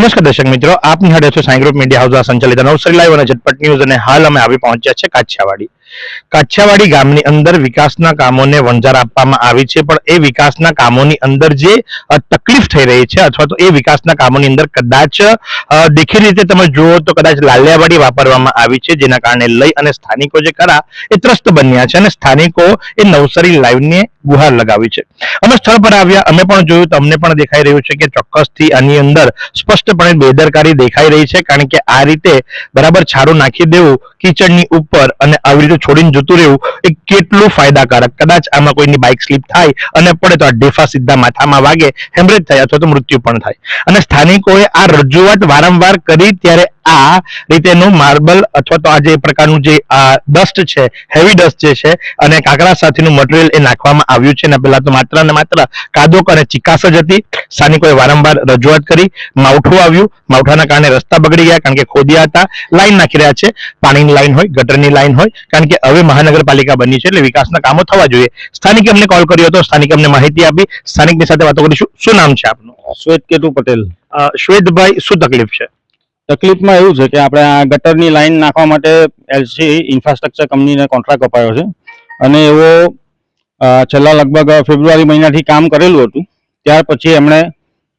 નમસ્કાર દર્શક મિત્રો, આપ નિહાળ્યો છો સાંઈ ગ્રુપ મીડિયા હાઉસ સંચાલિત નવસારી લાઈવ અને ઝટપટ ન્યૂઝ અને હાલ અમે આવી પહોંચ્યા છે કાછિયાવાડી. કાછિયાવાડી ગામની અંદર વિકાસના કામોને વણઝાર આપવામાં આવી છે, પણ એ વિકાસના કામોની અંદર જે તકલીફ થઈ રહી છે, અથવા તો એ વિકાસના કામોની અંદર કદાચ દેખી રીતે તમે જુઓ તો કદાચ લાલિયાવાડી વાપરવામાં આવી છે, જેના કારણે લઈ અને સ્થાનિકો જે ખરા એ ત્રસ્ત બન્યા છે અને સ્થાનિકો એ નવસારી લાઈવને ગુહાર લગાવી છે. અમે સ્થળ પર આવ્યા, અમે પણ જોયું તમને પણ દેખાઈ રહ્યું છે કે ચોક્કસથી આની અંદર સ્પષ્ટપણે બેદરકારી દેખાઈ રહી છે, કારણ કે આ રીતે બરાબર છારું નાખી દેવું કિચડની ઉપર અને આવી રીતે છોડીને જતું રહેવું એ કેટલું ફાયદાકારક. કદાચ આમાં કોઈની બાઇક સ્લીપ થાય અને પડે તો આ ઢેફા સીધા માથામાં વાગે, હેમરેજ થાય અથવા તો મૃત્યુ પણ થાય. અને સ્થાનિકોએ આ રજૂઆત વારંવાર કરી ત્યારે આ રીતેનું માર્બલ અથવા તો આ જે પ્રકારનું જે આ ડસ્ટ છે હેવી ડસ્ટ જે છે અને કાકરા સાથેનું મટીરિયલ એ નાખવામાં આવ્યું છે. ને પહેલા તો માત્ર ને માત્ર કાદોક અને ચિકાસ જ હતી. સ્થાનિકોએ વારંવાર રજૂઆત કરી. માવઠું આવ્યું. માવઠાના કારણે રસ્તા બગડી ગયા કારણ કે ખોદ્યા હતા. લાઈન નાખી રહ્યા છે. પાણીની લાઈન હોય ગટરની લાઈન હોય. કારણ કે હવે મહાનગરપાલિકા બની છે એટલે વિકાસના કામો થવા જોઈએ. સ્થાનિકે અમને કોલ કર્યો હતો. સ્થાનિકે અમને માહિતી આપી. સ્થાનિકની સાથે વાતો કરીશું. શું નામ છે આપનું? શ્વેત કેતુ પટેલ. શ્વેતભાઈ શું તકલીફ છે? તકલીફમાં એવું છે કે આપણે આ ગટરની લાઈન નાખવા માટે એલસી ઇન્ફ્રાસ્ટ્રક્ચર કંપનીને કોન્ટ્રાક્ટ અપાયો છે. અને એવો છેલ્લા લગભગ ફેબ્રુઆરી મહિનાથી કામ કરેલું હતું. ત્યાર પછી એમણે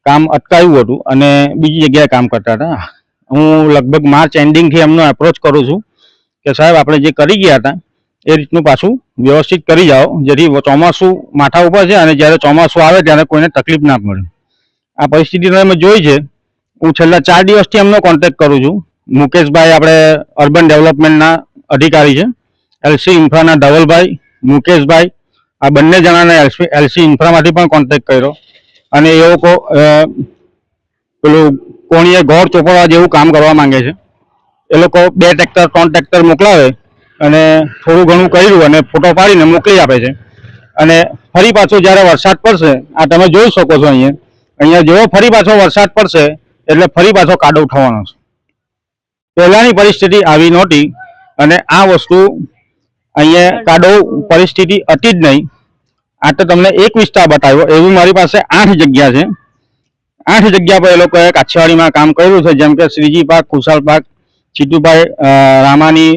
કામ અટકાવ્યું હતું અને બીજી જગ્યાએ કામ કરતા હતા. હું લગભગ માર્ચ એન્ડિંગથી એમનો એપ્રોચ કરું છું કે સાહેબ, આપણે જે કરી ગયા હતા, એ રીતનું પાછું વ્યવસ્થિત કરી જાઓ. જેથી ચોમાસું માથા ઉપર છે અને જ્યારે ચોમાસું આવે ત્યારે કોઈને તકલીફ ના પડે. આ પરિસ્થિતિ તમે જોઈ છે. હું છેલ્લા ચાર દિવસથી એમનો કોન્ટેક્ટ કરું છું. મુકેશભાઈ આપણે અર્બન ડેવલપમેન્ટના અધિકારી છે. એલસી ઇન્ફ્રાના ધવલભાઈ, મુકેશભાઈ, આ બંને જણાને એલસી એલસી ઇન્ફ્રામાંથી પણ કોન્ટેક્ટ કર્યો. અને એ લોકો પેલું કોણીએ ઘોર ચોપડવા જેવું કામ કરવા માંગે છે. એ લોકો બે ટ્રેક્ટર ત્રણ ટ્રેક્ટર મોકલાવે અને થોડું ઘણું કર્યું અને ફોટો પાડીને મોકલી આપે છે. અને ફરી પાછો જ્યારે વરસાદ પડશે, આ તમે જોઈ શકો છો અહીંયા. અહીંયા જેવો ફરી પાછો વરસાદ પડશે એટલે ફરી પાછો કાડો થવાનો છે. પહેલાની પરિસ્થિતિ આવી નહોતી અને આ વસ્તુ અહીંયા કાદવ પરિસ્થિતિ હતી જ નહીં. આ તો તમને એક વિસ્તાર બતાવ્યો, એવું મારી પાસે આઠ જગ્યા છે. આઠ જગ્યા પર એ લોકોએ કાછિયાવાડીમાં કામ કર્યું છે, જેમ કે શ્રીજી પાર્ક, ખુશાલ પાર્ક, ચીતુભાઈ રામાની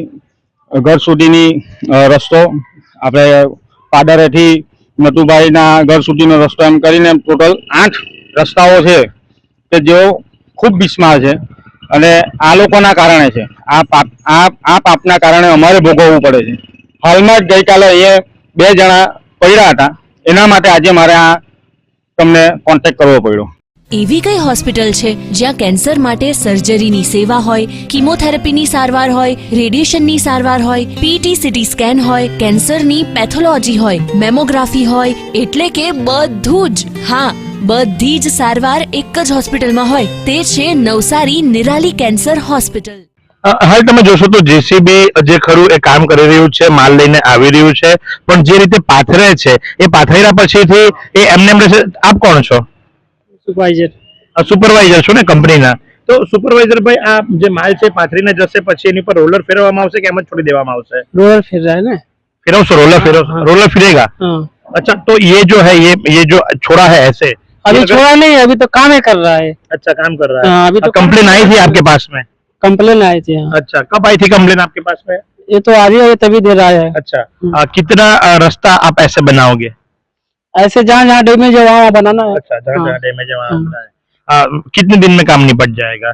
ઘર સુધીની રસ્તો, આપણે પાદરેથી નટુભાઈના ઘર સુધીનો રસ્તો એમ કરીને ટોટલ આઠ રસ્તાઓ છે કે જેઓ ખૂબ બિસ્માર છે અને આ લોકોના કારણે છે. આ પાપ, આ પાપના કારણે અમારે ભોગવવું પડે છે. હાલમાં જ ગઈકાલે અહીંયા બે જણા પડ્યા હતા. એના માટે આજે મારે આ તમને કોન્ટેક્ટ કરવો પડ્યો. એવી કઈ હોસ્પિટલ છે જ્યાં કેન્સર માટે સર્જરીની સેવા હોય, કિમોથેરાપીની સારવાર હોય, રેડિયેશનની સારવાર હોય પીટી સીટી સ્કેન હોય, કેન્સરની પેથોલોજી હોય, મેમોગ્રાફી હોય, એટલે કે બધું જ. હા બધી જ સારવાર એક જ હોસ્પિટલમાં હોય તે છે નવસારી નિરાલી કેન્સર હોસ્પિટલ અ, હાલ તમે જોશો તો જેસીબી જે ખરું એ કામ કરી રહ્યું છે માલ લઈને આવી રહ્યું છે પણ જે રીતે પાથરે છે એ પાથર્યા પછીથી એ એમને એમ રહેશે આપ કોણ છો સુપરવાઇઝર સુપરવાઇઝર છો ને કંપનીના તો સુપરવાઇઝર ભાઈ આ જે માલ છે પાથરીને જશે પછી એની પર રોલર ફેરવવામાં આવશે કે એમ જ છોડી દેવામાં આવશે रोलर फिर रहा है ना फिरवशो रोलर फिरवशो रोलर फिरेगा हाँ अच्छा तो ये जो है ये ये जो छोड़ा है ऐसे अभी छोड़ा नहीं अभी तो काम ही कर रहा है। अच्छा काम कर रहा है। हाँ, अभी तो कम्प्लेन आई थी आपके पास में? कम्प्लेन आई थे हाँ। अच्छा कब आई थी कम्प्लेन आपके पास में? ये तो आ रही है तभी दे रहा है। अच्छा आ, कितना रास्ता आप ऐसे बनाओगे? ऐसे जहाँ जहाँ डेमेज है वहाँ बनाना है। अच्छा जहाँ हाँ। जहाँ डेमेज है वहाँ बनाना है। कितने दिन में काम निपट जाएगा?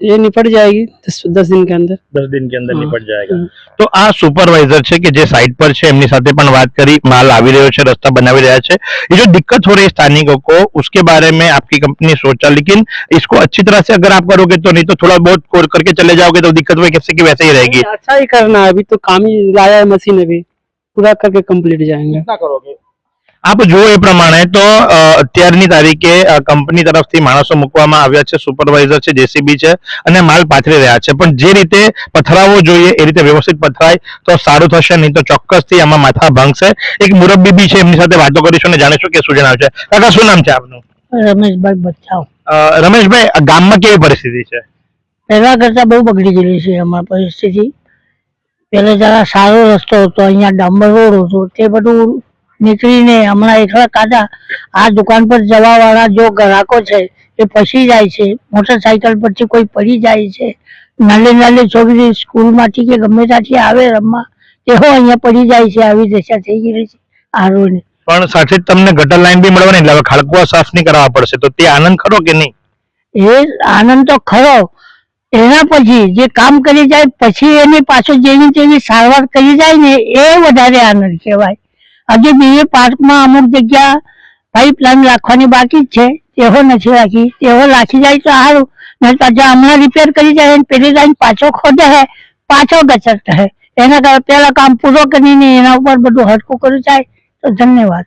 ये निपट जाएगी दस, दस दिन के अंदर। दस दिन के अंदर हाँ। निपट जाएगा। हाँ। तो आ सुपरवाइजर છે કે જે સાઇટ पर છે એમની સાથે પણ વાત કરી માલ આવી રહ્યો ये जो दिक्कत हो रही है स्थानिकों को उसके बारे में आपकी कंपनी सोचा लेकिन इसको अच्छी तरह से अगर आप करोगे तो नहीं तो थोड़ा बहुत कोर करके चले जाओगे तो दिक्कत वैसे की वैसे ही रहेगी अच्छा ही करना है अभी तो काम ही लाया है मशीन अभी। पूरा करके कंप्लीट जाएँगे। करोगे? આપ જુઓ એ પ્રમાણે તો અત્યારની તારીખે કંપની તરફથી માણસો મૂકવામાં આવ્યા છે સુપરવાઇઝર છે જેસીબી છે અને માલ પાથરી રહ્યા છે. પણ જે રીતે પથરાવો જોઈએ એ રીતે વ્યવસ્થિત પથરાય તો સારું થશે નહીં તો ચોક્કસથી આમાં માથા ભાંગશે. એક મુરબ્બી બી છે એમની સાથે વાતો કરીશું અને જાણીશું કે શું જણાવશે કાકા શું નામ છે આપનું? રમેશભાઈ બચાવ રમેશભાઈ ગામમાં કેવી પરિસ્થિતિ છે? પહેલા કરતા બહુ બગડી ગયેલી છે અમારી પરિસ્થિતિ. પહેલા જરા સારો રસ્તો હતો અહીંયા ડાંબર રોડ હતો તે બધું નીકળીને હમણાં એકલા કાઢા આ દુકાન પર જવા વાળા જો ગ્રાહકો છે એ ફસી જાય છે મોટરસાયકલ પરથી કોઈ પડી જાય છે નાની નાની છોકરી સ્કૂલમાંથી કે ગમે ત્યાંથી આવે રમવા તેઓ અહીંયા પડી જાય છે આવી દશા થઈ ગયેલી છે આરોની પણ સાથે જ તમને ગટર લાઈન બી મળવાની એટલે હવે ખાડકુઆ સાફ નહીં કરાવવા પડશે તો તે આનંદ ખરો કે નહીં? એ આનંદ તો ખરો એના પછી જે કામ કરી જાય પછી એની પાછો જેવી તેવી સારવાર કરી જાય ને એ વધારે આનંદ કહેવાય. હજુ બીજી પાર્કમાં અમુક જગ્યા પાઇપ લાઈન રાખવાની બાકી જ છે. તેઓ નથી રાખી. તેઓ રાખી જાય તો સારું. નહીં હમણાં રિપેર કરી જાય ને પેલી લાઈન પાછો ખોદે હે. પાછો ગચર હે. એના કરતા પેલા કામ પૂરો કરીને એના ઉપર બધું હટકું કર્યું જાય તો ધન્યવાદ.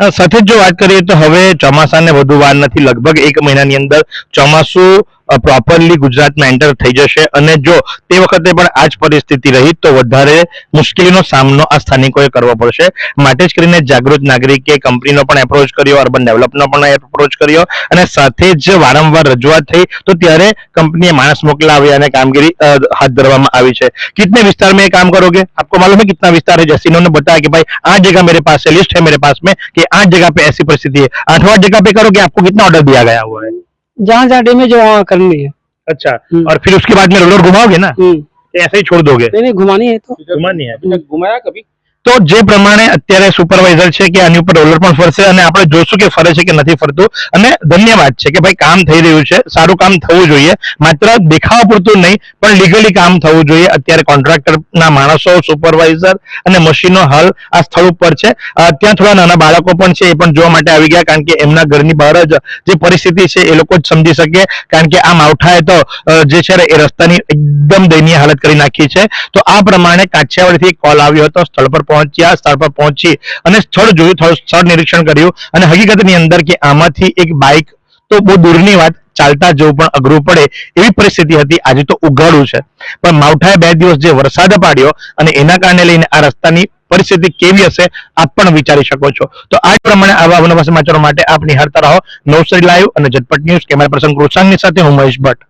સાથે જ વાત કરીએ તો હવે ચોમાસાને વધુ વાર નથી. લગભગ એક મહિનાની અંદર ચોમાસું પ્રોપરલી ગુજરાતમાં એન્ટર થઈ જશે અને જો તે વખતે પણ આ જ પરિસ્થિતિ રહી તો વધારે મુશ્કેલીનો સામનો આ સ્થાનિકોએ કરવો પડશે માટે જ કરીને જાગૃત નાગરિકે કંપનીનો પણ એપ્રોચ કર્યો અર્બન ડેવલપનો પણ એપ્રોચ કર્યો અને સાથે જ વારંવાર રજૂઆત થઈ તો ત્યારે કંપનીએ માણસ મોકલાવી અને કામગીરી અ, હાથ ધરવામાં આવી છે कितने विस्तार में ये काम करोगे आपको मालूम है कितना विस्तार है जैसे इन्होंने बताया कि भाई आठ जगह मेरे पास है लिस्ट है मेरे पास में कि आठ जगह पे ऐसी परिस्थिति है आठवां जगह पे करोगे आपको कितना ऑर्डर दिया गया हुआ है जहाँ जहाँ डेमेज वहाँ करनी है अच्छा और फिर उसके बाद में रोलर घुमाओगे ना ऐसे ही छोड़ दोगे नहीं नहीं घुमानी है तो घुमानी है घुमाया कभी તો જે પ્રમાણે અત્યારે સુપરવાઇઝર છે કે આની ઉપર રોલર પણ ફરશે અને આપણે જોશું કે ફરે છે કે નથી ફરતું. અને ધન્યવાદ છે કે ભાઈ કામ થઈ રહ્યું છે. સારું કામ થવું જોઈએ. માત્ર દેખાવા પૂરતું નહીં, પણ લીગલી કામ થવું જોઈએ. અત્યારે કોન્ટ્રાક્ટરના માણસો સુપરવાઇઝર અને મશીનો હાલ આ સ્થળ ઉપર છે. ત્યાં થોડા નાના બાળકો પણ છે, એ પણ જોવા માટે આવી ગયા, કારણ કે એમના ઘરની બહાર જ જે પરિસ્થિતિ છે, એ લોકો જ સમજી શકે, કારણ કે આ માવઠાએ તો જે છે એ રસ્તાની એકદમ દયનીય હાલત કરી નાખી છે. તો આ પ્રમાણે કાછિયાવાડથી કોલ આવ્યો હતો, સ્થળ પર પહોંચ્યા, સ્થળ પર પહોંચી અને સ્થળ જોયું, સ્થળ નિરીક્ષણ કર્યું અને હકીકતની અંદર કે આમાંથી એક બાઇક તો બહુ દૂરની વાત, ચાલતા જવું પણ અઘરું પડે એવી પરિસ્થિતિ હતી, આજે તો ઉઘાડું છે. પણ માવઠાએ બે દિવસ જે વરસાદ પાડ્યો અને એના કારણે લઈને આ રસ્તાની પરિસ્થિતિ કેવી હશે, આપ પણ વિચારી શકો છો. તો આ પ્રમાણે આવા અવનવા સમાચારો માટે આપ નિહાળતા રહો. નવસરી લાઈવ અને ઝટપટ ન્યૂઝ, કેમેરા પર્સન કૃષાંગની સાથે હું Mahesh Bhatt.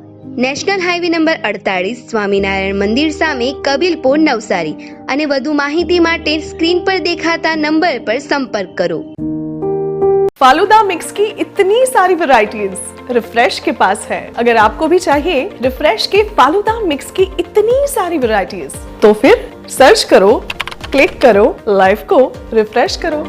National highway number અડતાળીસ સ્વામિનારાયણ મંદિર સામે કબીલપુર નવસારી અને વધુ માહિતી માટે સ્ક્રીન પર દેખાતા નંબર પર સંપર્ક કરો फालूदा मिक्स की इतनी सारी वैरायटीज रिफ्रेश के पास है अगर आपको भी चाहिए रिफ्रेश के फालूदा मिक्स की इतनी सारी वैरायटीज तो फिर सर्च करो क्लिक करो लाइफ को रिफ्रेश करो